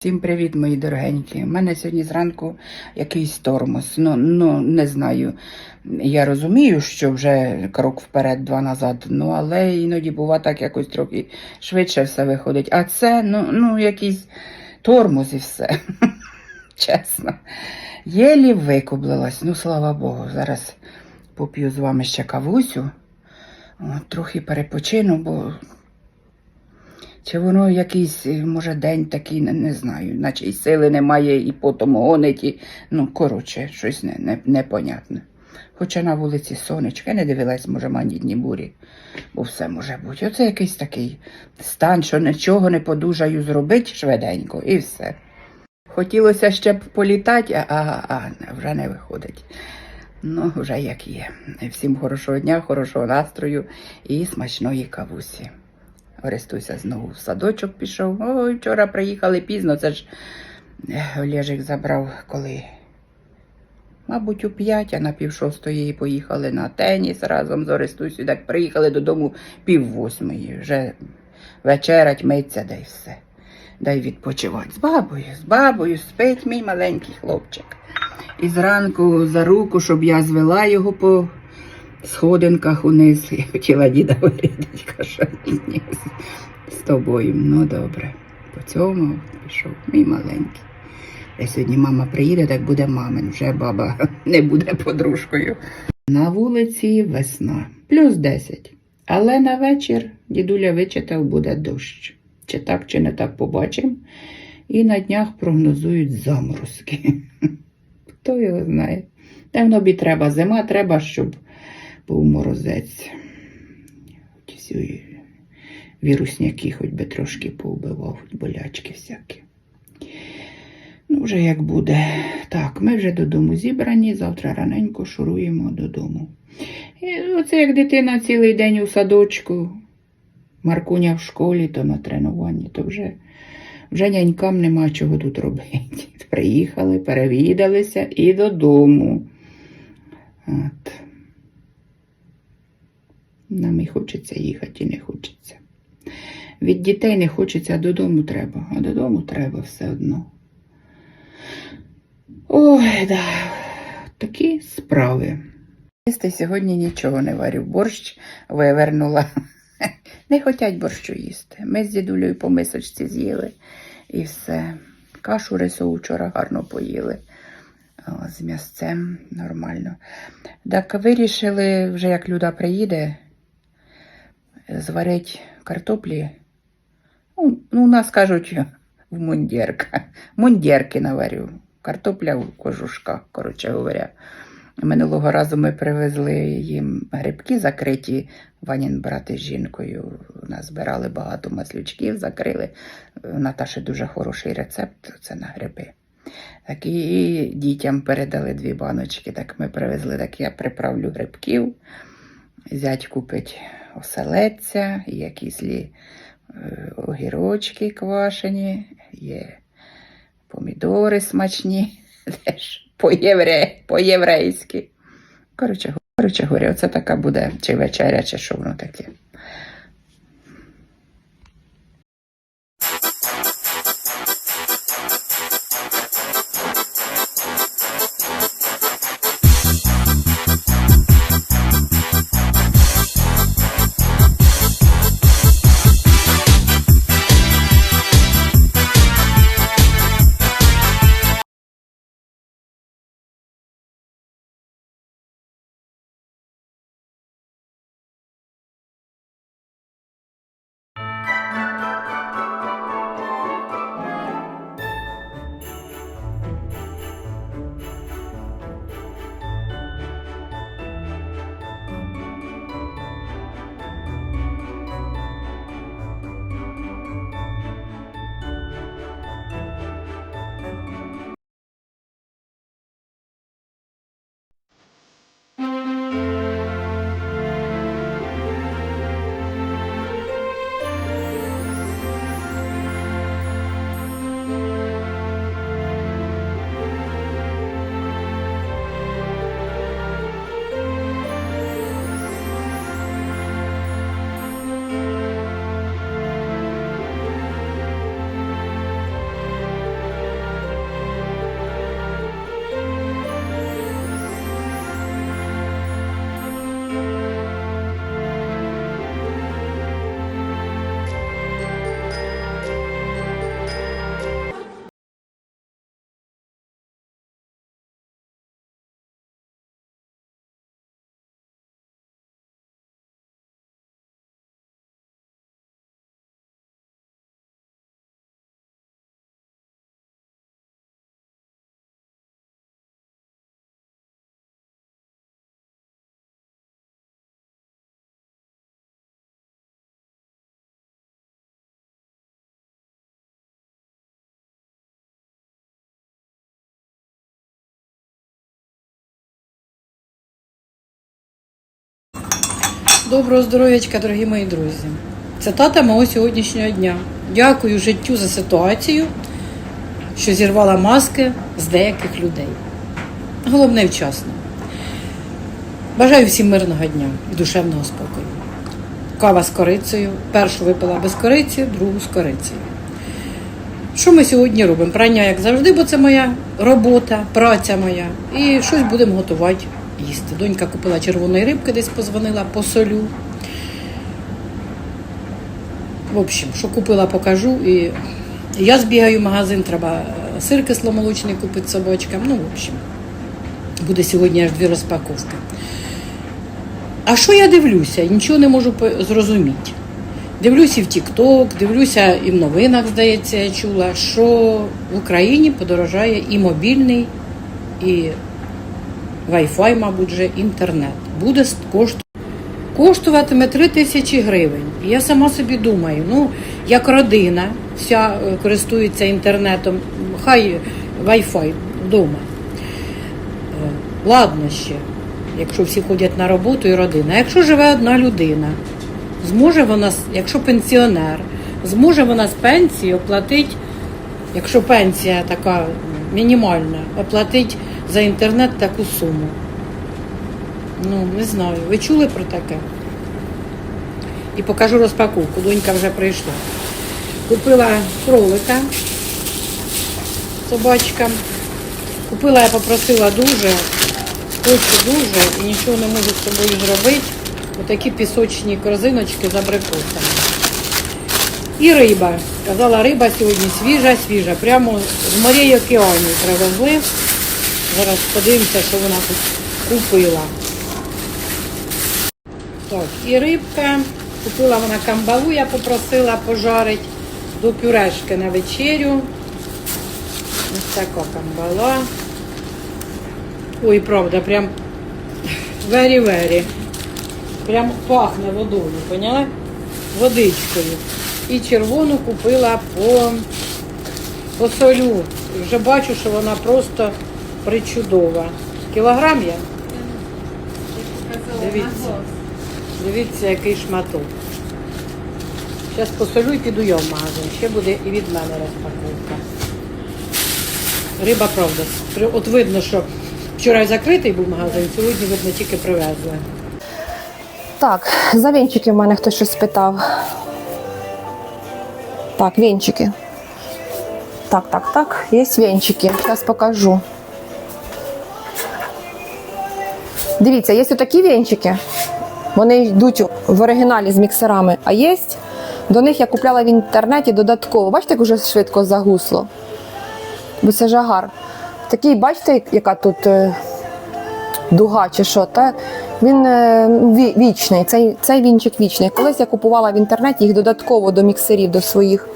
Всім привіт, мої дорогенькі. У мене сьогодні зранку якийсь тормоз. Ну, ну не знаю. Я розумію, що вже крок вперед, два назад. Ну, але іноді буває так якось трохи швидше все виходить. А це, ну, ну якийсь тормоз і все. Чесно. Єлі викублилась. Ну, слава Богу. Зараз поп'ю з вами ще кавусю. От, трохи перепочину, бо чи воно якийсь, е, може, день такий, не, не знаю, наче і сили немає, і потом гонить, і, ну, коротше, щось не, не, непонятне. Хоча на вулиці сонечко, я не дивилась, може, манітні бурі, бо все може бути. Оце якийсь такий стан, що нічого не подужаю зробити швиденько, і все. Хотілося ще б політати, а, а вже не виходить. Ну, вже як є. Всім хорошого дня, хорошого настрою і смачної кавусі. Орестуся знову в садочок пішов. Ой, вчора приїхали пізно. Це ж Олежик забрав коли. Мабуть, у п'ять, а на пів шостої поїхали на теніс разом з Орестусю. Так приїхали додому пів восьмої. Вже вечерять, миться, дай все. Дай відпочивати. З бабою, з бабою спить мій маленький хлопчик. І зранку за руку, щоб я звела його по сходинках униз. Я хотіла діда вирядити, кажу, ні, з, тобою. Ну добре. По цьому пішов мій маленький. А сьогодні мама приїде, так буде мамин. Вже баба не буде подружкою. На вулиці весна, плюс 10. Але на вечір дідуля вичитав, буде дощ. Чи так, чи не так побачимо. І на днях прогнозують заморозки. Хто його знає? Давно бі треба зима, треба, щоб був морозець. Всі вірусняки хоч би трошки повбивав, хоч болячки всякі. Ну, вже як буде. Так, ми вже додому зібрані, завтра раненько шуруємо додому. І оце як дитина цілий день у садочку, Маркуня в школі, то на тренуванні, то вже, вже нянькам нема чого тут робити. Приїхали, перевідалися і додому. От. Нам і хочеться їхати, і не хочеться. Від дітей не хочеться, а додому треба. А додому треба все одно. Ой, да. Такі справи. Їсти сьогодні нічого не варю. Борщ вивернула. Не хочуть борщу їсти. Ми з дідулею по мисочці з'їли і все. Кашу рисову вчора гарно поїли. З м'ясцем нормально. Так вирішили, вже як Люда приїде, зварити картоплі. Ну, ну, у нас кажуть, в мундірка. Мундірки наварю. Картопля в кожушках, коротше говоря. Минулого разу ми привезли їм грибки закриті. Ванін брат із жінкою назбирали багато маслючків, закрили. У Наташі дуже хороший рецепт це на гриби. Так і дітям передали дві баночки. Так ми привезли, так я приправлю грибків. Зять купить оселедця, є кислі е, огірочки квашені, є помідори смачні, теж по-євре, по-єврейськи. Коротше, коротше говоря, оце така буде чи вечеря, чи що воно таке. Доброго здоров'ячка, дорогі мої друзі. Це тата мого сьогоднішнього дня. Дякую життю за ситуацію, що зірвала маски з деяких людей. Головне вчасно. Бажаю всім мирного дня і душевного спокою. Кава з корицею. Першу випила без кориці, другу з корицею. Що ми сьогодні робимо? Прання, як завжди, бо це моя робота, праця моя. І щось будемо готувати їсти. Донька купила червоної рибки, десь позвонила по солю. В общем, що купила, покажу. І я збігаю в магазин, треба е, сир кисломолочний купити собачкам. Ну, в общем, буде сьогодні аж дві розпаковки. А що я дивлюся? Нічого не можу зрозуміти. Дивлюся і в TikTok, дивлюся і в новинах, здається, я чула, що в Україні подорожає і мобільний, і Wi-Fi, мабуть, вже інтернет. Буде с- коштуватиме 3 тисячі гривень. Я сама собі думаю, ну, як родина вся е, користується інтернетом, хай Wi-Fi вдома. Е, Ладно ще, якщо всі ходять на роботу і родина. Якщо живе одна людина, зможе вона, якщо пенсіонер, зможе вона з пенсії оплатити, якщо пенсія така мінімальна, оплатити за інтернет таку суму. Ну, не знаю. Ви чули про таке? І покажу розпаковку. Донька вже прийшла. Купила кролика собачка. Купила, я попросила дуже, хочу дуже і нічого не можу з собою зробити. Отакі пісочні корзиночки з абрикосами. І риба. Казала, риба сьогодні свіжа, свіжа. Прямо з морей океанів привезли. Зараз подивимося, що вона тут купила. Так, і рибка. Купила вона камбалу, я попросила пожарити до пюрешки на вечерю. Ось така камбала. Ой, правда, прям вері-вері. Прям пахне водою, поняла? Водичкою. І червону купила по, по солю. Вже бачу, що вона просто причудова. Кілограм я? Дивіться. Дивіться, який шматок. Зараз посолю і піду я в магазин. Ще буде і від мене розпаковка. Риба, правда. От видно, що вчора закритий був магазин, сьогодні, видно, тільки привезли. Так, за вінчики в мене хтось щось спитав. Так, вінчики. Так, так, так, є вінчики. Зараз покажу. Дивіться, є отакі вінчики. Вони йдуть в оригіналі з міксерами, а є. До них я купляла в інтернеті додатково. Бачите, як уже швидко загусло. Бо це жагар. Такий, бачите, яка тут е, дуга чи що, та він е, вічний. Цей, цей вінчик вічний. Колись я купувала в інтернеті їх додатково до міксерів, до своїх.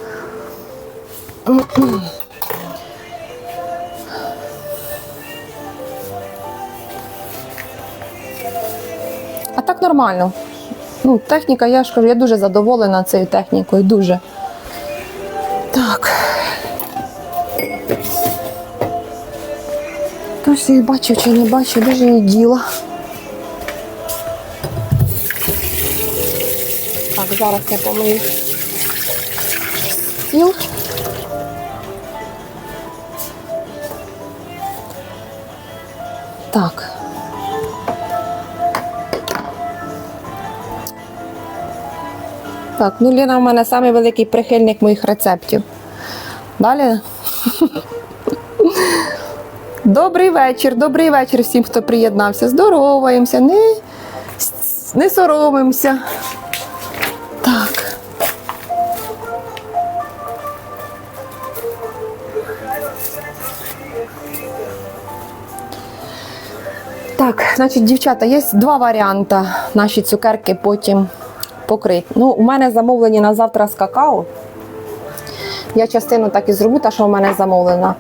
Так нормально. Ну, техніка, я ж кажу, я дуже задоволена цією технікою, дуже. Так. Хтось її бачив чи не бачив, де ж її діла. Так, зараз я помию стіл. Так. Так, ну Ліна в мене самий великий прихильник моїх рецептів. Далі. Добрий вечір, добрий вечір всім, хто приєднався. Здороваємося, не, не соромимося. Так. Так, значить, дівчата, є два варіанти наші цукерки потім покрити. Ну, у мене замовлені на завтра з какао. Я частину так і зроблю, та що у мене замовлена.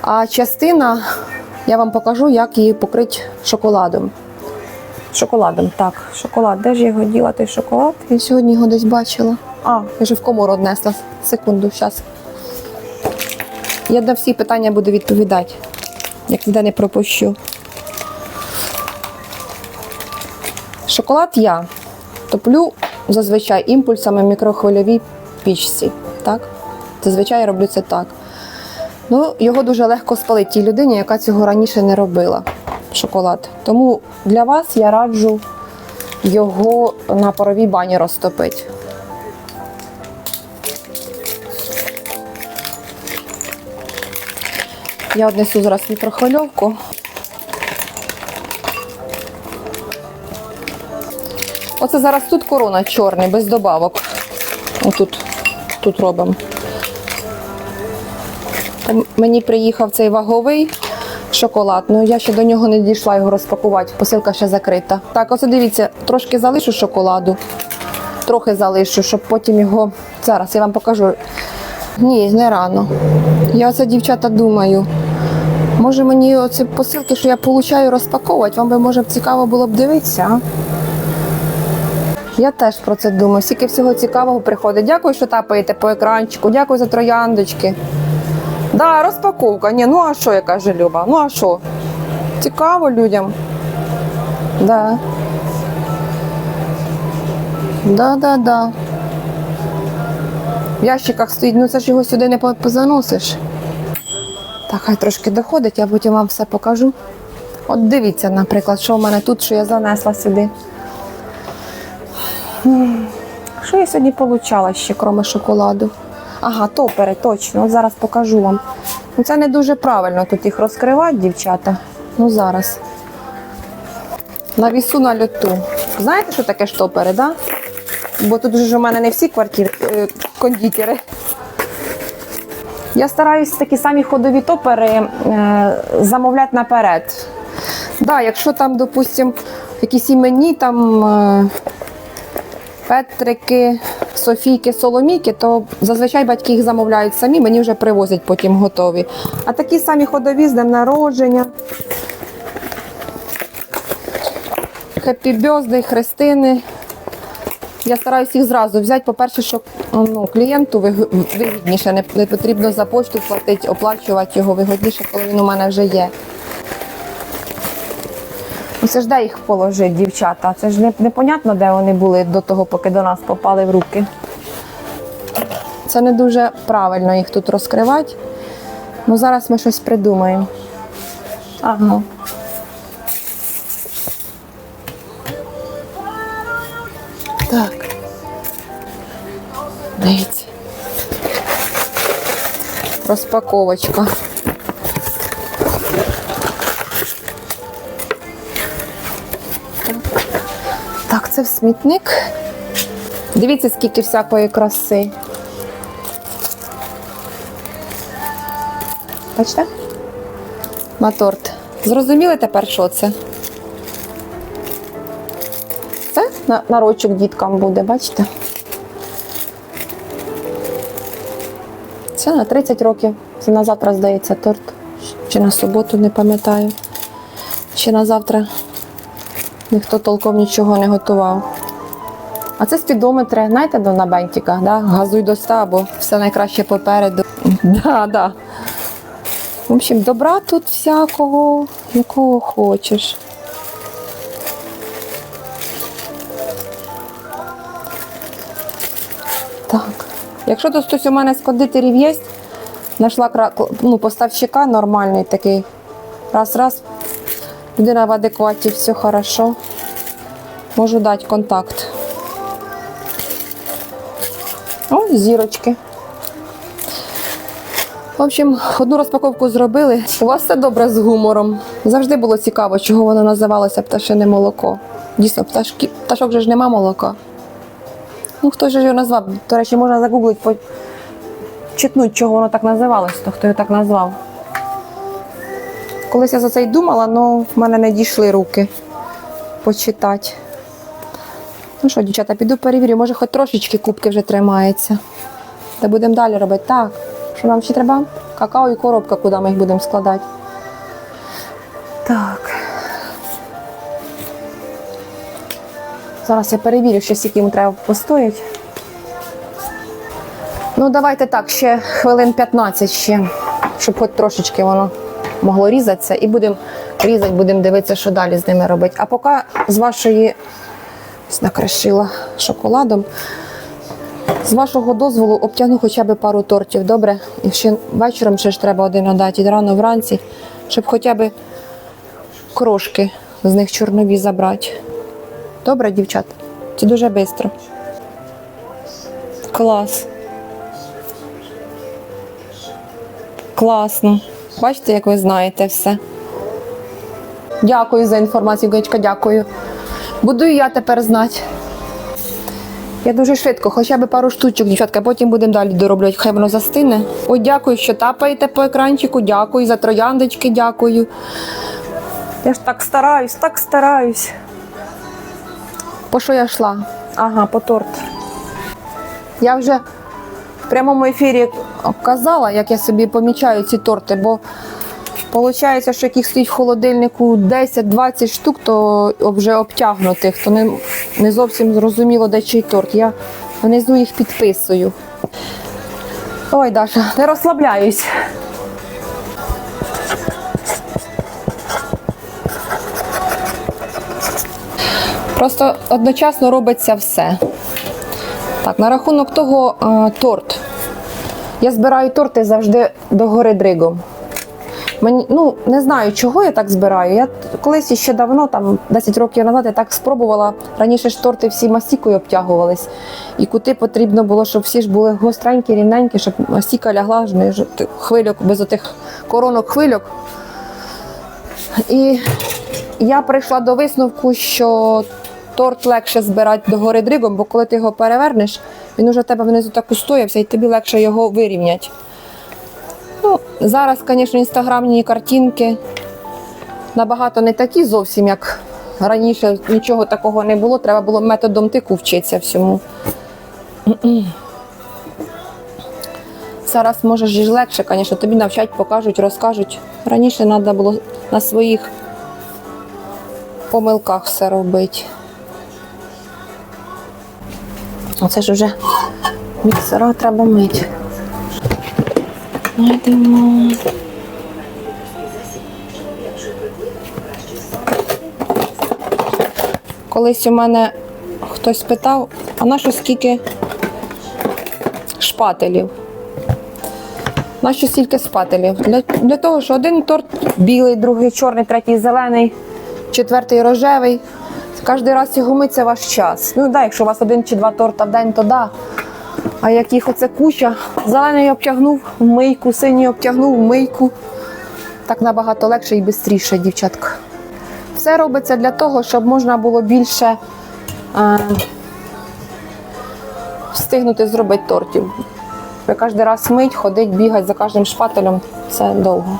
А частина я вам покажу, як її покрити шоколадом. Шоколадом, так, шоколад. Де ж я його діла, той шоколад? Я сьогодні його десь бачила. А, я вже в комору однесла. Секунду, зараз. Я на всі питання буду відповідати, як ніде не пропущу. Шоколад я топлю зазвичай імпульсами мікрохвильовій пічці. Так? Зазвичай я роблю це так. Ну, його дуже легко спалити тій людині, яка цього раніше не робила. Шоколад. Тому для вас я раджу його на паровій бані розтопити. Я однесу зараз мікрохвильовку. Оце зараз тут корона чорний, без добавок. Отут тут робимо. Мені приїхав цей ваговий шоколад, ну я ще до нього не дійшла його розпакувати. Посилка ще закрита. Так, оце дивіться, трошки залишу шоколаду. Трохи залишу, щоб потім його. Зараз я вам покажу. Ні, не рано. Я оце, дівчата, думаю. Може мені оці посилки, що я получаю, розпаковувати, вам би може цікаво було б дивитися, а? Я теж про це думаю. Скільки всього цікавого приходить. Дякую, що тапаєте по екранчику, дякую за трояндочки. Да, розпаковка. Ні, ну а що, я каже Люба? Ну а що? Цікаво людям. Да. Да, да, да. В ящиках стоїть, ну це ж його сюди не позаносиш. Так, хай трошки доходить, я потім вам все покажу. От дивіться, наприклад, що в мене тут, що я занесла сюди. Що я сьогодні получала ще, крім шоколаду? Ага, топери, точно. От зараз покажу вам. Ну, це не дуже правильно тут їх розкривати, дівчата. Ну зараз. На вісу на льоту. Знаєте, що таке штопери? Да? Бо тут вже у мене не всі квартир, е, кондитери. Я стараюсь такі самі ходові топери е, замовляти наперед. Да, якщо там, допустимо, якісь імені, там е, Петрики, Софійки, Соломійки, то зазвичай батьки їх замовляють самі, мені вже привозять потім готові. А такі самі ходові з днем народження. Хеппі Бьозди, Христини. Я стараюся їх зразу взяти. По-перше, щоб ну, клієнту виг- вигідніше, не, потрібно за пошту платити, оплачувати його вигідніше, коли він у мене вже є. Ну, це ж де їх положити, дівчата? Це ж непонятно, де вони були до того, поки до нас попали в руки. Це не дуже правильно їх тут розкривати. Ну, зараз ми щось придумаємо. Ага. Так. Дивіться. Розпаковочка. Це в смітник. Дивіться, скільки всякої краси. Бачите? На торт. Зрозуміли тепер, що це? Це на, на рочок діткам буде, бачите? Це на 30 років. Це на завтра, здається, торт. Чи на суботу, не пам'ятаю. Чи на завтра ніхто толком нічого не готував. А це спідометри, знаєте, на бентиках, да? газуй до 100, бо все найкраще попереду. Да, да. В общем, добра тут всякого, якого хочеш. Так. Якщо тут хтось у мене з кондитерів є, знайшла ну, поставщика нормальний такий. Раз-раз. Людина в адекваті, все хорошо. Можу дати контакт. О, зірочки. В общем, одну розпаковку зробили. У вас все добре з гумором. Завжди було цікаво, чого воно називалося пташине молоко. Дійсно, пташки, пташок же ж нема молока. Ну, хто ж його назвав? До речі, можна загуглити, по... читнуть, чого воно так називалось, то хто його так назвав. Колись я за це й думала, але в мене не дійшли руки почитати. Ну що, дівчата, піду перевірю, може хоч трошечки кубки вже тримається. Та будемо далі робити. Так, що нам ще треба? Какао і коробка, куди ми їх будемо складати. Так. Зараз я перевірю, що скільки йому треба постоять. Ну, давайте так, ще хвилин 15 ще, щоб хоч трошечки воно могло різатися. І будемо різати, будемо дивитися, що далі з ними робити. А поки з вашої Накришила шоколадом. З вашого дозволу обтягну хоча б пару тортів, добре? І ще вечором ще ж треба один надати, рано вранці, щоб хоча б крошки з них чорнові забрати. Добре, дівчат? Це дуже швидко. Клас. Класно. Бачите, як ви знаєте все. Дякую за інформацію, Гечка, дякую. Буду і я тепер знати. Я дуже швидко, хоча б пару штучок, дівчатка, потім будемо далі дороблювати, хай воно застине. Ой, дякую, що тапаєте по екранчику, дякую за трояндочки, дякую. Я ж так стараюсь, так стараюсь. По що я йшла? Ага, по торт. Я вже в прямому ефірі казала, як я собі помічаю ці торти, бо Получається, що яких стоїть в холодильнику 10-20 штук, то вже обтягнутих, то не, не зовсім зрозуміло, де чий торт. Я внизу їх підписую. Ой, Даша, не розслабляюсь. Просто одночасно робиться все. Так, на рахунок того е, торт. Я збираю торти завжди до гори дригом. Мені ну не знаю, чого я так збираю. Я колись ще давно, там 10 років назад, я так спробувала. Раніше ж торти всі мастікою обтягувались. І кути потрібно було, щоб всі ж були гостренькі, рівненькі, щоб мастіка лягла хвильок без отих коронок хвильок. І я прийшла до висновку, що торт легше збирати до гори дригом, бо коли ти його перевернеш, він уже в тебе внизу так устоявся, і тобі легше його вирівняти. Ну, зараз, звісно, інстаграмні картинки набагато не такі зовсім, як раніше нічого такого не було. Треба було методом тику вчитися всьому. Зараз може ж легше, звісно, тобі навчать, покажуть, розкажуть. Раніше треба було на своїх помилках все робити. Оце ж вже міксера треба мити. Знайдемо. Колись у мене хтось питав, а на що скільки шпателів? На що стільки шпателів? Для, для того, що один торт білий, другий чорний, третій зелений, четвертий рожевий. Кожен раз його мить це ваш час. Ну, да, якщо у вас один чи два торта в день, то да. А як їх оце куча, зелений обтягнув в мийку, синій обтягнув в мийку. Так набагато легше і швидше, дівчатка. Все робиться для того, щоб можна було більше е, встигнути зробити тортів. Кожен раз мить, ходить, бігати за кожним шпателем це довго.